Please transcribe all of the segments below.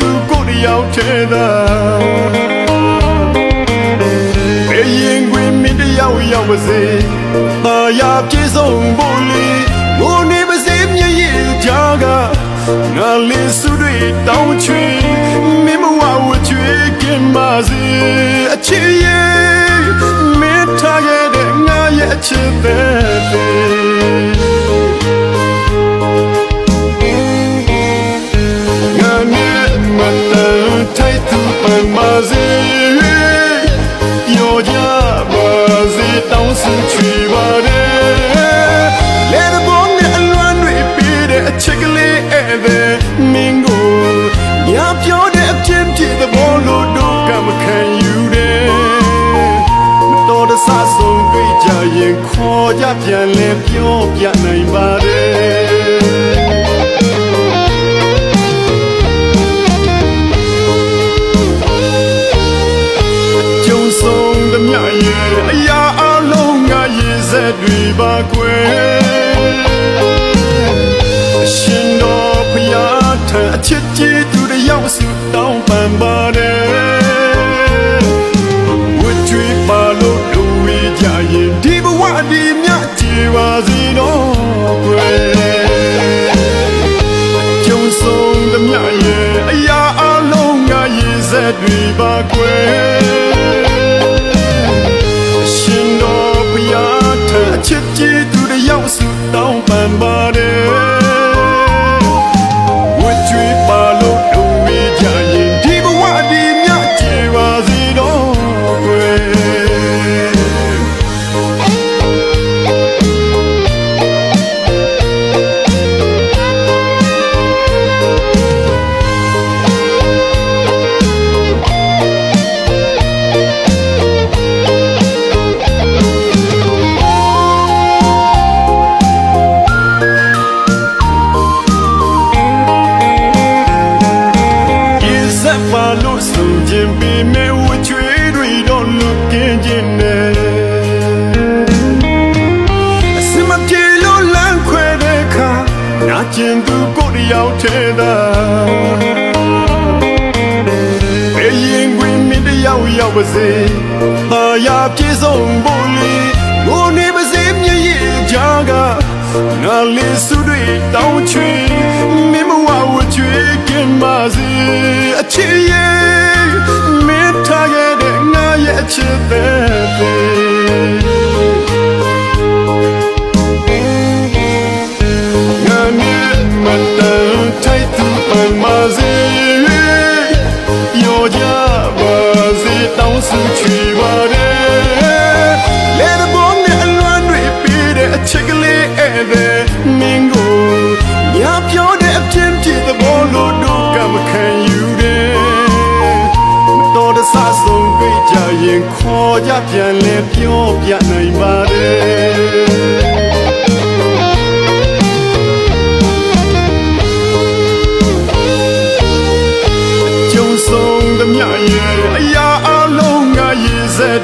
ယောက်ထဲသာဘယ်ရင်ခွင်မင်းတယောက်ရောက်ပါစေတာယာပြေဆုံးဖို့လေငိုနေပါစေမျက်ရည်ကြားကငါလေးစုတွေတောင်းချွေမင်းမဝဝချွေကင်ပါစေအချစ်ရဲ့မင်းထားခဲ့တဲ့ငါရဲ့အချစ်တဲ့တွေငါ ထိုက်သူပန်ပါစေပြောကြပါစေတောင်းစုချွေပါတယ်လေတဲ့ဘုံနဲ့အလွမ်းတွေပြီးတဲ့အချစ်ကလေးဧည့်သည်မင်းကိုညာပြောတဲ့အပြင်းပြေတဲ့ဘောလို့တို့ကမခံယူတယ်မတော်တဆဆုံးတွေ့ကြရင်ခေါ်ကြပြန်လဲပြောပြနိုင်ပါတယ် တွေပါကွယ်အရှင်တော်ဖျားထံအချစ်ကြီးသူတစ်ယောက်စုတောင်းပန်ပါတယ်ဝတ်ကြွေးပါလို့လူဝေးကြရင်ဒီဘဝဒီမြတ်ကြည်ပါစေတော့ကွယ်ကျုံဆုံးသမျှရဲ့အရာအလုံးငါရေးဆက်တွေပါကွယ် ကျင်သူကိုယ်တစ်ယောက်ထဲသာဘယ်ရင်ခွင်မင်းတစ်ယောက်ရောက်ပါစေသာယာပြေဆုံးဖို့လေငိုနေပါစေမျက်ရည်ကြားကငါလေးစုတွေတောင်းချွေမင်းမဝဝချွေကင်ပါစေအချစ်ရဲ့မင်းထားခဲ့တဲ့ငါရဲ့အချစ်တဲ့ငါ ရင်ခေါ်ကြပြန်လဲပြောပြနိုင်ပါတယ်ကျုံဆုံးသမျှရဲ့အရာအလုံးငါရေးဆက်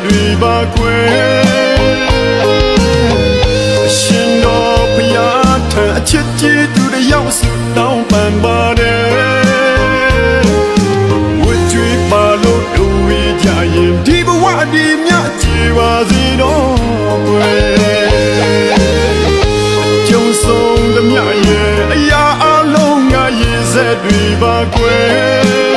တွေပါကွယ်အရှင်တော်ဘုရားထံအချစ်ကြီးသူတစ်ယောက်စုတောင်းပန်ပါတယ်ဝတ်ကြွေးပါလို့လူဝေးကြရင်ဒီဘဝဒီမြတ်ကြည်ပါစေတော့ကွယ်ကျုံဆုံးသမျှရဲ့အရာအလုံးငါရေးဆက်တွေပါကွယ်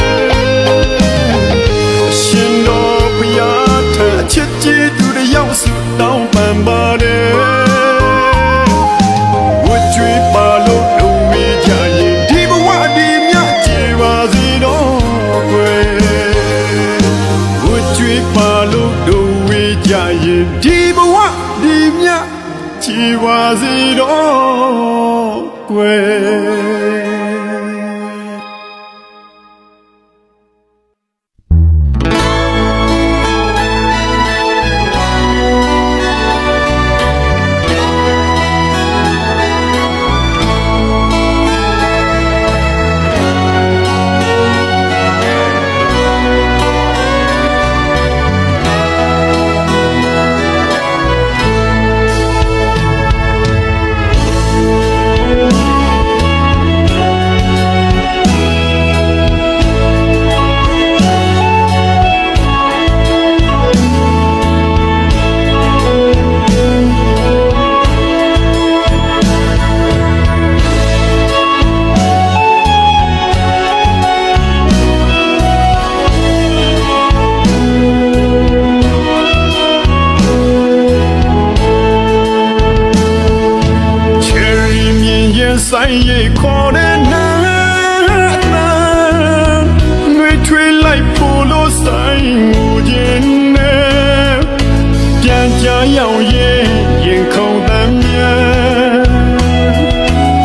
耀眼眼空的面，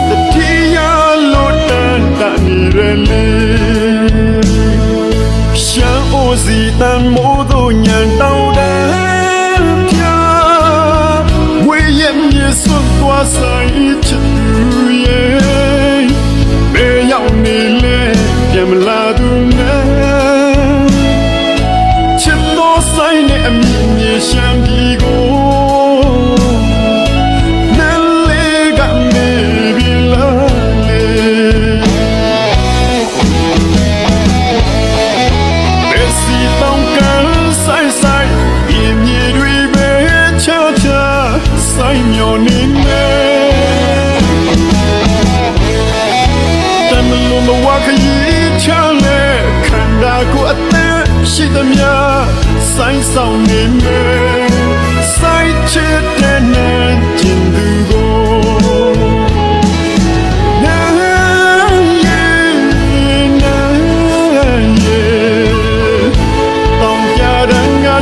的天涯路淡淡你的脸，像我是淡漠。 ဆိုင်မျောနေနေတမလုံးမဝခရီးချမ်းလေခန္ဓာကိုယ်အသက်ရှိသမျှဆိုင်ဆောင်နေနေဆိုင်ချစ်တဲ့နေခြင်းသူကို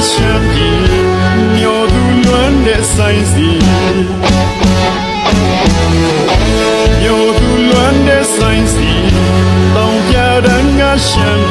想你，妙度暖的山溪。passion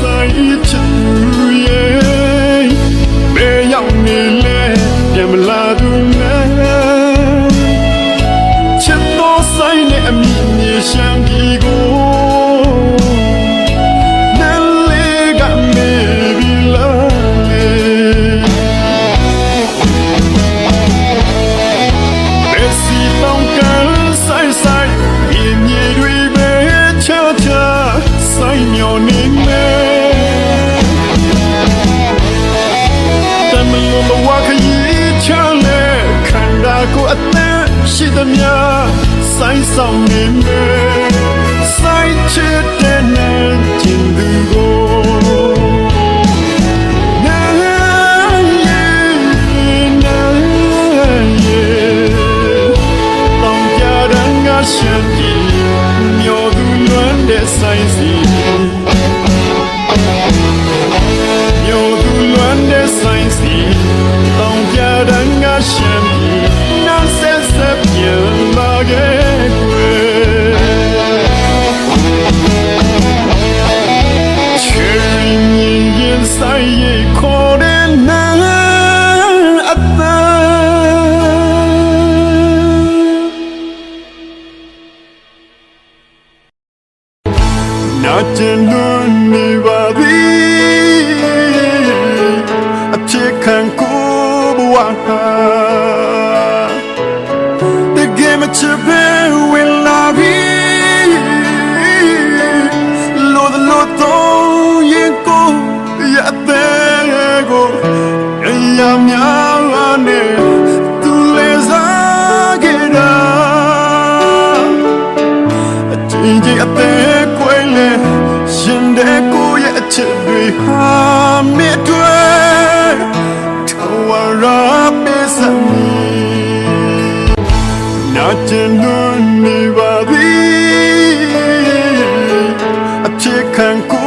ဆိုင်ချူရဲ့ဘယ်ရောက်နေလဲပြန်မလာ dòng niềm mê The game of Chibin will not be Lord, Lord, don't you go Yet there go Yam yam Tu les agera Yet there go Yet there go ကျင်လွန်နေပါသည်အဖြစ်ခံကို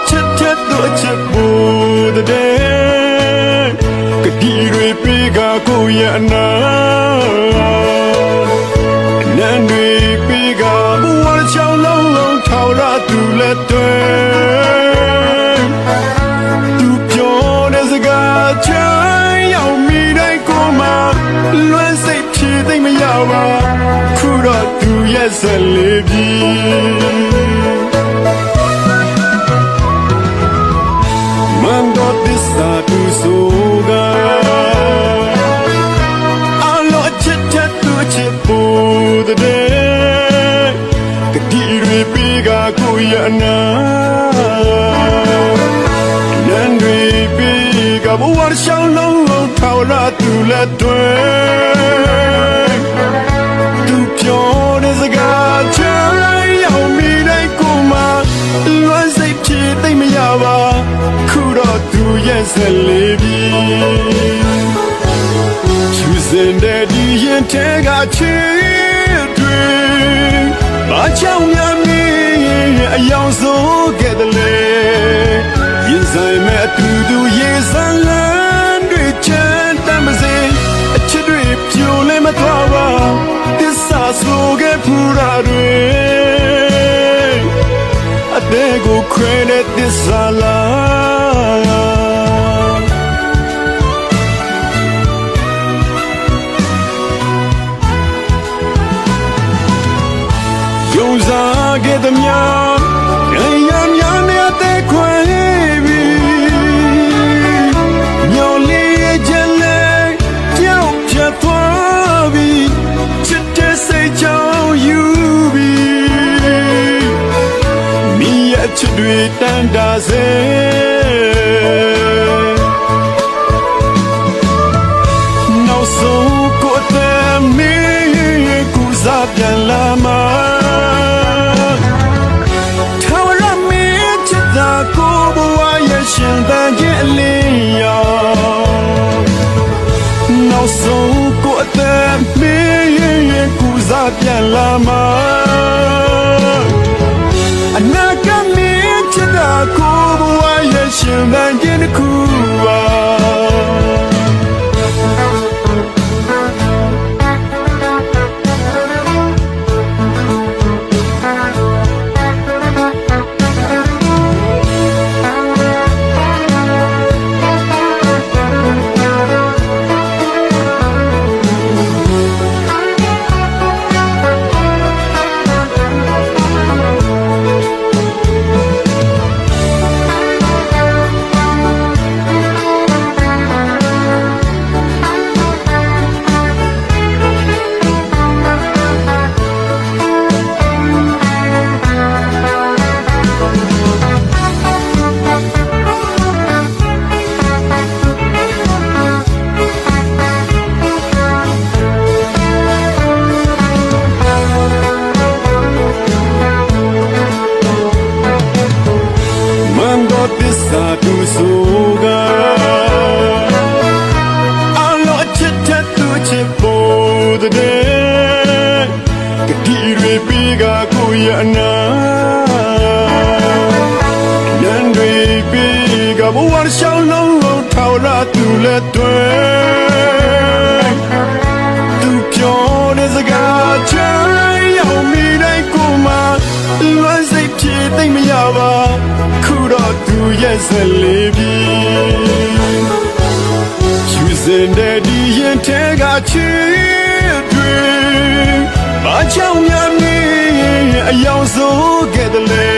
ကအလောချစ်တဲ့သူချစ်ဖို့တဲ့ကတိတွေပြေကကိုရနာနန်းတွေပြေကဘဝချောင်းလုံးလုံးထောက်ရသူလက်တွေသူပြောတဲ့စကားချမ်းရောက်မိတိုင်းကိုမှလွမ်းစိတ်ဖြေသိမ့်မရပါခုတော့သူရဲ့ဆက်လေးပြီ စ္စာသူဆိုကအလောချစ်တဲ့သူချစ်ဖို့တဲ့ကတိတွေပြေကကိုရနာနန်းတွေပြေကဘဝရှောင်းလုံးလုံးထောက်ရသူလက်တွေ 24ပြည်သူစင်တဲ့ဒီရင်ထဲကချစ်တွေဘာကြောင့်များမင်းအယောင်စိုးခဲ့တယ်လဲရင်ဆိုင်မဲ့အတူတူရေစံလန်းတွေချမ်းတမ်းပါစေအချစ်တွေပြိုလဲမသွားပါသစ္စာဆိုခဲ့ဖူတာတွေအသေးကို credit this alive ခဲ့သမျှရရများနဲ့အသက်ခွဲပြီညော်လေးရဲ့ချက်လေးကြောက်ဖြတ်သွားပြီချစ်တဲ့စိတ်ကြောင့်ယူပြီမိရဲ့ချစ်တွေတန်တာစေ ပြန်လာမှာအနာဂတ်မင်းချစ်တာကိုဘဝရဲ့ရှင်သန်ခြင်းတစ်ခု မ့်မရပါခုတော့သူရဲ့ဇလေးပြီယူစင်တဲ့ဒီရင်ထဲကချစ်တွေဘာချောင်းများနေအယောင်စိုးခဲ့တယ်လေ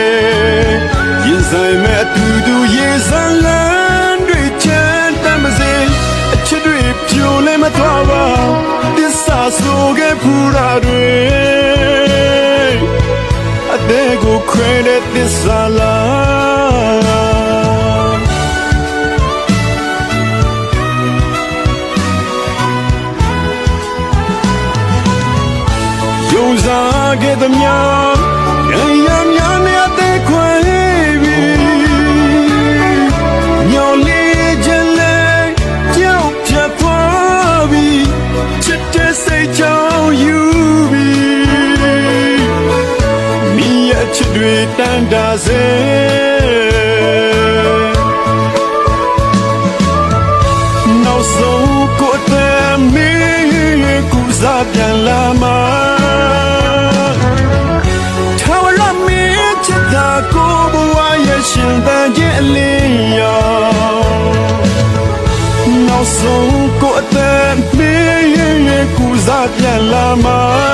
ရင်ဆိုင်မဲ့အတူတူရေစံလန်းတွေချမ်းတမ်းမစေအချစ်တွေပြိုလဲမသွားပါတစ္ဆာဆိုခဲ့ဖူရာတွေအသေးကိုခွဲတဲ့ တစ္ဆာလားယုံစားခဲ့သမျှရံရံ စေနောက်ဆုံးကိုယ်တည်းမင်းကူစားပြန်လာမှာထာဝရမင်းချစ်တာကိုဘဝရဲ့ရှင်သန်ခြင်းအလင်းရောနောက်ဆုံးကိုယ်တည်းမင်းကူစားပြန်လာမှာ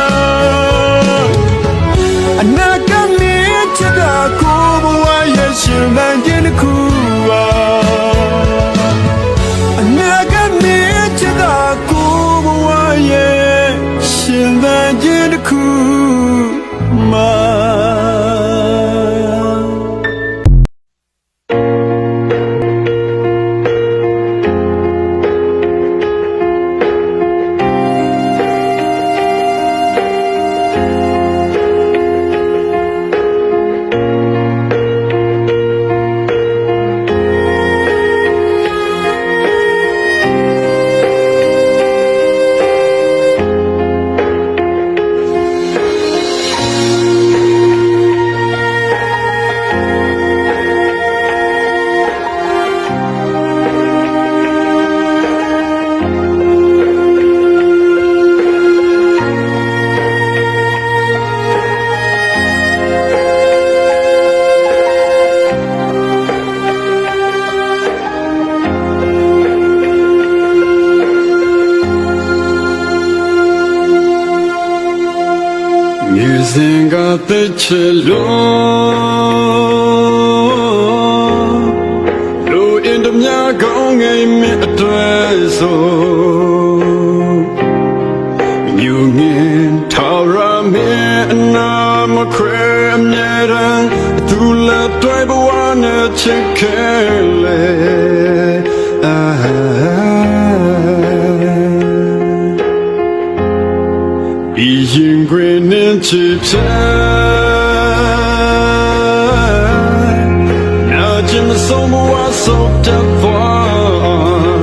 ချေလုံးလူအင်တမြကောင်းငယ်မြတ်အတွက်ဆိုမြူငင်ထာရမေအနာမခွဲအမြဲတမ်းသူလက်တွေ့ဘဝနဲ့ချစ်ခဲ့လေအာဒီရင်ခွင်နဲ့ င်မဆုံးမဝါဆိုတဲ့ဘော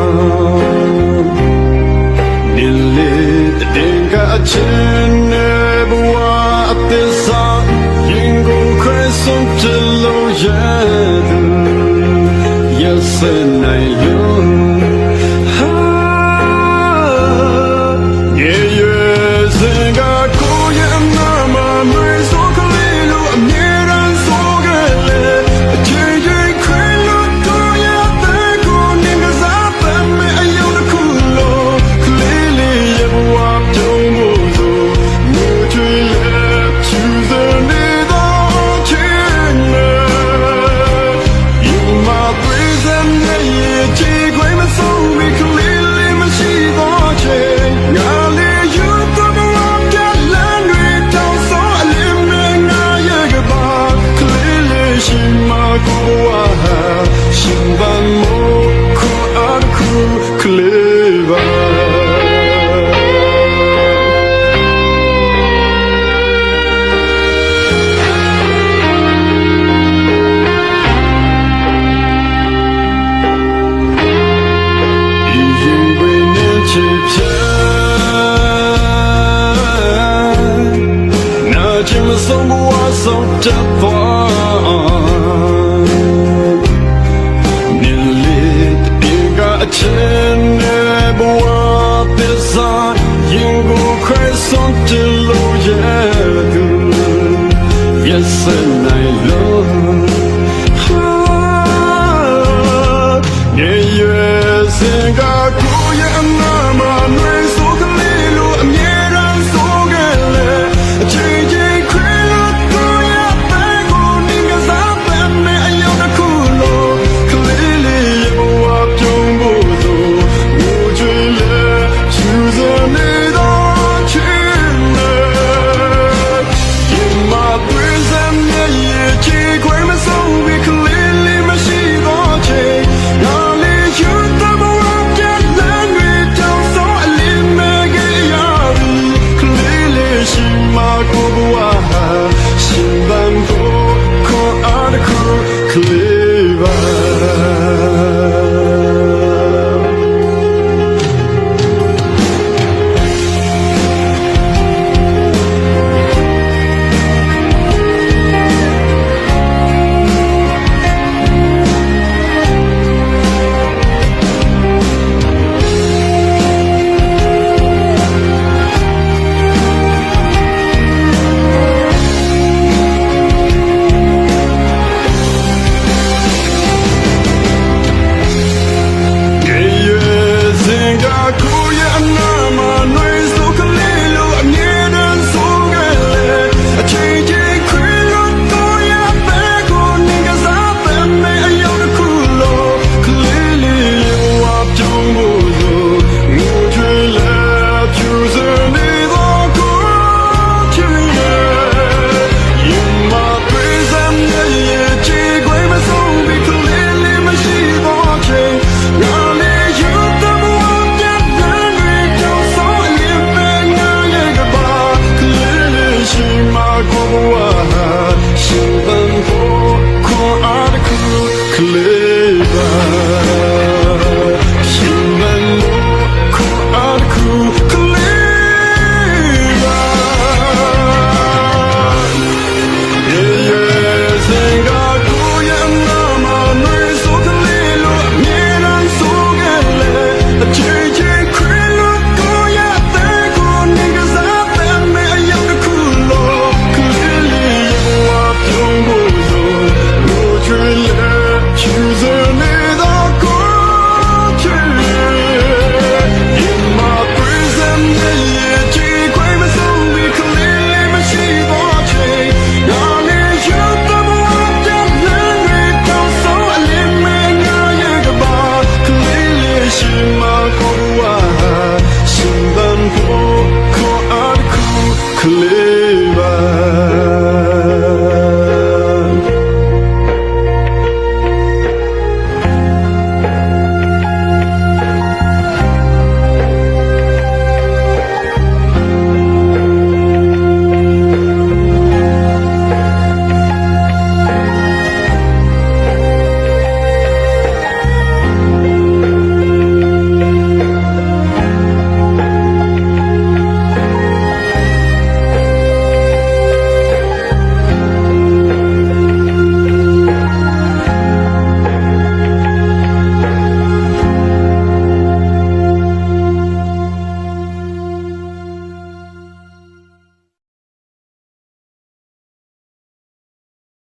ဒီလေတဲ့ကချင်နေဘဝအသစ္စာရင်ကုန်ခွဲဆုံးချလို့ရတယ် Yes and I know